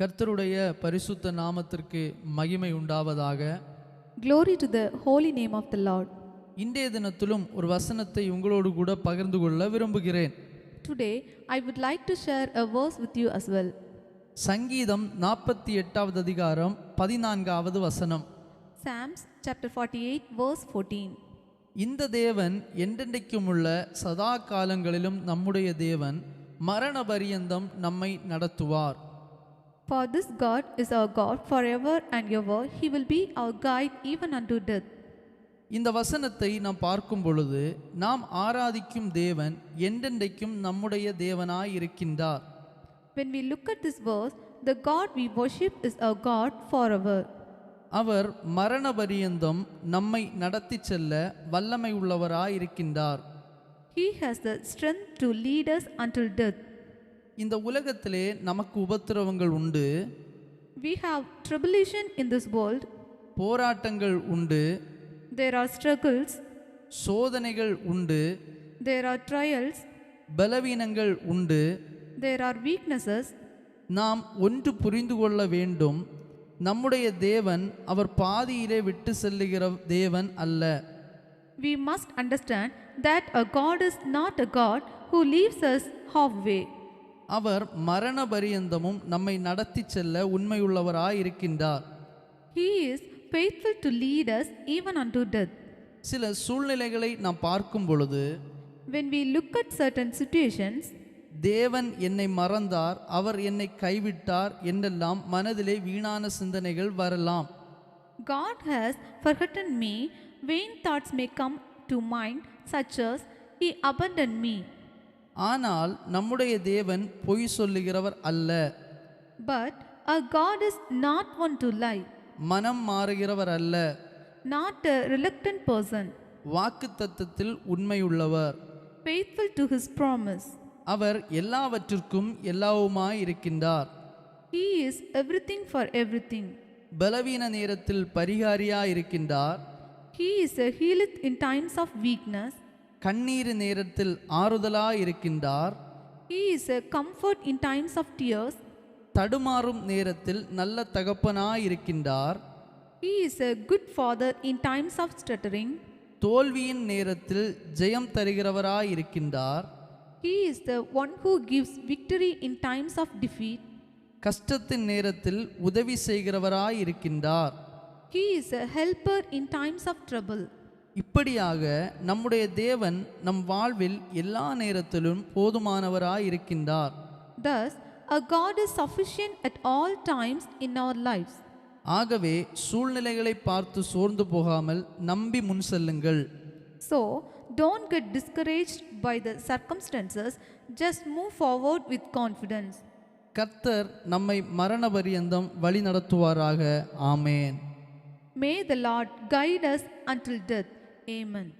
கர்த்தருடைய பரிசுத்த நாமத்திற்கு மகிமை உண்டாவதாக Glory to the holy name of the Lord. இன்றைய தினத்திலும் ஒரு வசனத்தை உங்களோடு கூட பகிர்ந்து கொள்ள விரும்புகிறேன் Today, I would like to share a verse with you as well. சங்கீதம் நாற்பத்தி எட்டாவது அதிகாரம் பதினான்காவது வசனம் Psalms chapter 48, verse 14. இந்த தேவன் என்றென்றைக்கும் உள்ள சதா காலங்களிலும் நம்முடைய தேவன் மரண பரியந்தம் நம்மை நடத்துவார் For this God is our God forever and ever. He will be our guide even unto death. இந்த வசனத்தை நாம் பார்க்கும் பொழுது நாம் ஆராதிக்கும் தேவன் என்றென்றைக்கும் நம்முடைய தேவனாய் இருக்கின்றார் When we look at this verse, the God we worship is our God forever. அவர் மரண பரியந்தம் நம்மை நடத்தி செல்ல வல்லமை உள்ளவராய் இருக்கின்றார் He has the strength to lead us until death. இந்த உலகத்திலே நமக்கு உபத்திரவங்கள் உண்டு We have tribulation in this world. போராட்டங்கள் உண்டு There are struggles. சோதனைகள் உண்டு There are trials. பலவீனங்கள் உண்டு There are weaknesses. நாம் ஒன்று புரிந்து கொள்ள வேண்டும் நம்முடைய தேவன் அவர் பாதியிலே விட்டு செல்லுகிற தேவன் அல்ல We must understand that a God is not a God who leaves us halfway. அவர் மரண பரியந்தமும் நம்மை நடத்தி செல்ல உண்மையுள்ளவராய் இருக்கின்றார் He is faithful to lead us even unto death. சில சூழ்நிலைகளை நாம் பார்க்கும் பொழுது When we look at certain situations, தேவன் என்னை மறந்தார் அவர் என்னை கைவிட்டார் என்றெல்லாம் மனதிலே வீணான சிந்தனைகள் வரலாம் God has forgotten me, vain thoughts may come to mind, such as, He abandoned me. ஆனால் நம்முடைய தேவன் பொய் சொல்லுகிறவர் அல்ல But our God is not one to lie, மனம் மாறுகிறவர் அல்ல not a reluctant person, வாக்குத்தத்தத்தில் உண்மையுள்ளவர் faithful to His promise. அவர் எல்லாவற்றிற்கும் எல்லாவுமாய் இருக்கின்றார் He is everything for everything. பலவீன நேரத்தில் பரிகாரியாய் இருக்கின்றார் He is a healeth in times of weakness. கண்ணீர் நேரத்தில் ஆறுதலாய் இருக்கின்றார் He is a comfort in times of tears. தடுமாறும் நேரத்தில் நல்ல தகப்பனாய் இருக்கின்றார் He is a good father in times of stuttering. தோல்வியின் நேரத்தில் ஜெயம் தருகிறவராய் இருக்கின்றார் He is the one who gives victory in times of defeat. கஷ்டத்தின் நேரத்தில் உதவி செய்கிறவராய் இருக்கின்றார் He is a helper in times of trouble. இப்படியாக நம்முடைய தேவன் நம் வாழ்வில் எல்லா நேரத்திலும் போதுமானவராய் இருக்கின்றார் Thus, our God is sufficient at all times in our lives. ஆகவே சூழ்நிலைகளை பார்த்து சோர்ந்து போகாமல் நம்பி முன் செல்லுங்கள் So, don't get discouraged by the circumstances, just move forward with confidence. கர்த்தர் நம்மை மரண பரியந்தம் வழி நடத்துவாராக ஆமேன் May the Lord guide us until death. Amen.